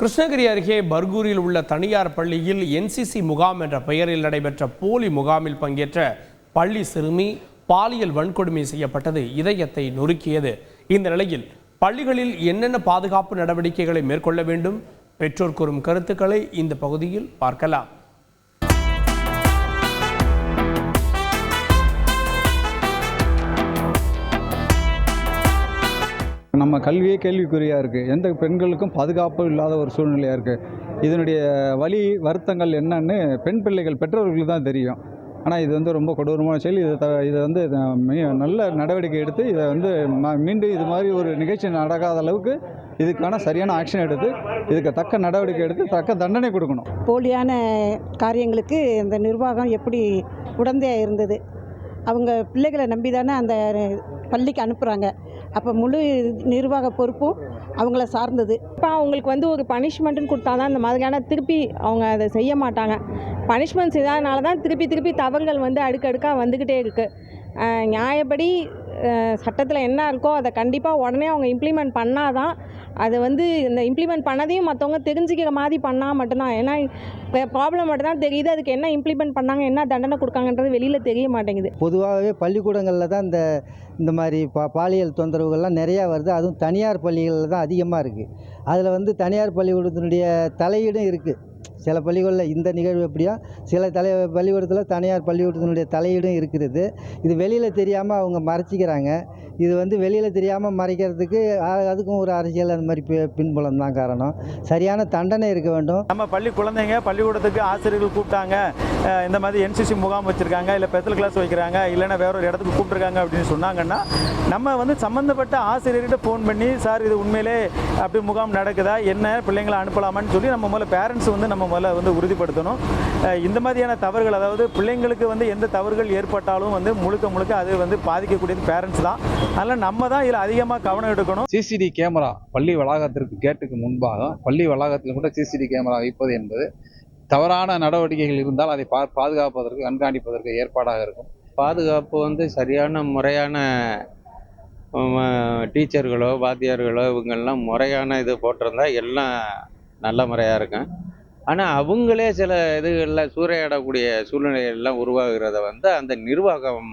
கிருஷ்ணகிரி அருகே பர்கூரில் உள்ள தனியார் பள்ளியில் என்சிசி முகாம் என்ற பெயரில் நடைபெற்ற போலி முகாமில் பங்கேற்ற பள்ளி சிறுமி பாலியல் வன்கொடுமை செய்யப்பட்டது. இதயத்தை நொறுக்கியது. இந்த நிலையில் பள்ளிகளில் என்னென்ன பாதுகாப்பு நடவடிக்கைகளை மேற்கொள்ள வேண்டும்? பெற்றோர் கூறும் கருத்துக்களை இந்த பகுதியில் பார்க்கலாம். நம்ம கல்வியே கேள்விக்குறியாக இருக்குது எந்த பெண்களுக்கும் பாதுகாப்பு இல்லாத ஒரு சூழ்நிலையாக இருக்குது இதனுடைய வழி வருத்தங்கள் என்னன்னு பெண் பிள்ளைகள் பெற்றோர்களுக்கு தான் தெரியும். ஆனால் இது வந்து ரொம்ப கொடூரமான செயல். இதை த இதை வந்து நல்ல நடவடிக்கை எடுத்து இதை வந்து ம- மீண்டும் இது மாதிரி ஒரு நிகழ்ச்சி நடக்காத அளவுக்கு இதுக்கான சரியான ஆக்ஷன் எடுத்து இதுக்கு தக்க நடவடிக்கை எடுத்து தக்க தண்டனை கொடுக்கணும். போலியான காரியங்களுக்கு இந்த நிர்வாகம் எப்படி உடந்தையாக இருந்தது? அவங்க பிள்ளைகளை நம்பி தானே அந்த பள்ளிக்கு அனுப்புகிறாங்க அப்போ முழு நிர்வாக பொறுப்பும் அவங்கள சார்ந்தது. இப்போ அவங்களுக்கு வந்து ஒரு பனிஷ்மெண்ட்டுன்னு கொடுத்தா தான் இந்த மாதிரியான திருப்பி அவங்க அதை செய்ய மாட்டாங்க. பனிஷ்மெண்ட் இதானால தான் திருப்பி திருப்பி தவறுகள் வந்து அடுக்கடுக்காக வந்துக்கிட்டே இருக்குது நியாயப்படி சட்டத்தில் என்ன இருக்கோ அதை கண்டிப்பாக உடனே அவங்க இம்ப்ளிமெண்ட் பண்ணால் தான் அதை வந்து இந்த இம்ப்ளிமெண்ட் பண்ணதையும் மற்றவங்க தெரிஞ்சுக்கிற மாதிரி பண்ணால் மட்டும்தான். ஏன்னா இப்போ ப்ராப்ளம் மட்டும்தான் தெரியுது. அதுக்கு என்ன இம்ப்ளிமெண்ட் பண்ணாங்க என்ன தண்டனை கொடுக்காங்கன்றது வெளியில் தெரிய மாட்டேங்குது. பொதுவாகவே பள்ளிக்கூடங்களில் தான் இந்த இந்த மாதிரி பா பாலியல் தொந்தரவுகள்லாம் நிறையா வருது. அதுவும் தனியார் பள்ளிகளில் தான் அதிகமாக இருக்குது அதில் வந்து தனியார் பள்ளிக்கூடத்தினுடைய தலையீடும் இருக்குது சில பள்ளிகளில் இந்த நிகழ்வு எப்படியோ சில தலை பள்ளிக்கூடத்தில் தனியார் பள்ளிக்கூடத்தினுடைய தலையீடும் இருக்கிறது. இது வெளியில் தெரியாமல் அவங்க மறைச்சிக்கிறாங்க. இது வந்து வெளியில் தெரியாமல் மறைக்கிறதுக்கு அதுக்கும் ஒரு அரசியல் அந்த மாதிரி பி- பின்புலம் தான் காரணம். சரியான தண்டனை இருக்க வேண்டும். நம்ம பள்ளி குழந்தைங்க பள்ளிக்கூடத்துக்கு ஆசிரியர்கள் கூப்பிட்டாங்க. இந்த மாதிரி என்சிசி முகாம் வச்சுருக்காங்க இல்லை பெத்தல் கிளாஸ் வைக்கிறாங்க இல்லைன்னா வேற ஒரு இடத்துக்கு கூப்பிட்ருக்காங்க அப்படின்னு சொன்னாங்கன்னா நம்ம வந்து சம்மந்தப்பட்ட ஆசிரியர்கிட்ட ஃபோன் பண்ணி சார் இது உண்மையிலே அப்படி முகாம் நடக்குதா? என்ன? பிள்ளைங்களை அனுப்பலாமான்னு சொல்லி நம்ம முதல்ல பேரண்ட்ஸ் வந்து நம்ம முதல்ல வந்து உறுதிப்படுத்தணும். இந்த மாதிரியான தவறுகள் அதாவது பிள்ளைங்களுக்கு வந்து எந்த தவறுகள் ஏற்பட்டாலும் வந்து முழுக்க முழுக்க அது வந்து பாதிக்கக்கூடியது பேரண்ட்ஸ் தான். அதனால் நம்ம தான் இதில் அதிகமாக கவனம் எடுக்கணும். சிசிடி கேமரா பள்ளி வளாகத்திற்கு கேட்டுக்கு முன்பாக பள்ளி வளாகத்தில் கூட சிசிடி கேமரா வைப்பது என்பது தவறான நடவடிக்கைகள் இருந்தால் அதை பா பாதுகாப்பதற்கு கண்காணிப்பதற்கு ஏற்பாடாக இருக்கும். பாதுகாப்பு வந்து சரியான முறையான டீச்சர்களோ வாத்தியார்களோ இவங்கெல்லாம் முறையான இது போட்டிருந்தா எல்லாம் நல்ல முறையாக இருக்கும். ஆனால் அவங்களே சில இதுகளில் சூறையாடக்கூடிய சூழ்நிலைகள்லாம் உருவாகிறத வந்து அந்த நிர்வாகம்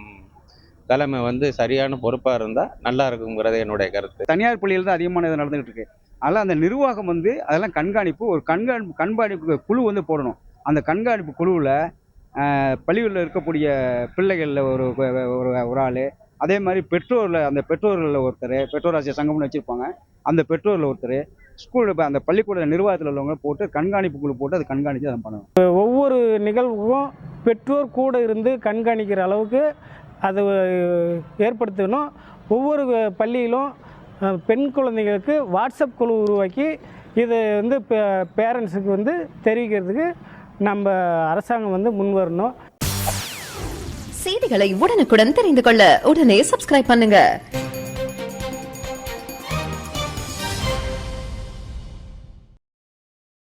தலைமை வந்து சரியான பொறுப்பாக இருந்தால் நல்லா இருக்குங்கிறது என்னுடைய கருத்து. தனியார் பள்ளியில் தான் அதிகமான இது நடந்துகிட்டு இருக்கு. அதனால் அந்த நிர்வாகம் வந்து அதெல்லாம் கண்காணிப்பு ஒரு கண்காணிப்பு கண்காணிப்பு குழு வந்து போடணும். அந்த கண்காணிப்பு குழுவில் பள்ளிகளில் இருக்கக்கூடிய பிள்ளைகளில் ஒரு ஒரு ஒரு ஆள் அதே மாதிரி பெற்றோரில் அந்த பெற்றோர்களில் ஒருத்தர் பெற்றோர் சங்கம்னு வச்சுருப்பாங்க. அந்த பெற்றோரில் ஒருத்தர் ஸ்கூல் இப்போ அந்த பள்ளிக்கூட நிர்வாகத்தில் உள்ளவங்க போட்டு கண்காணிப்பு குழு போட்டு அதை கண்காணித்து அதை பண்ணணும். ஒவ்வொரு நிகழ்வுக்கும் பெற்றோர் கூட இருந்து கண்காணிக்கிற அளவுக்கு அதை ஏற்படுத்தணும். ஒவ்வொரு பள்ளியிலும் பெண் குழந்தைகளுக்கு வாட்ஸ்அப் குழு உருவாக்கி இது வந்து பேரண்ட்ஸுக்கு வந்து தெரிவிக்கிறதுக்கு நம்ம அரசாங்கம் வந்து முன் வரணும். செய்திகளை உடனுக்குடன் தெரிந்து கொள்ள உடனே சப்ஸ்கிரைப் பண்ணுங்க.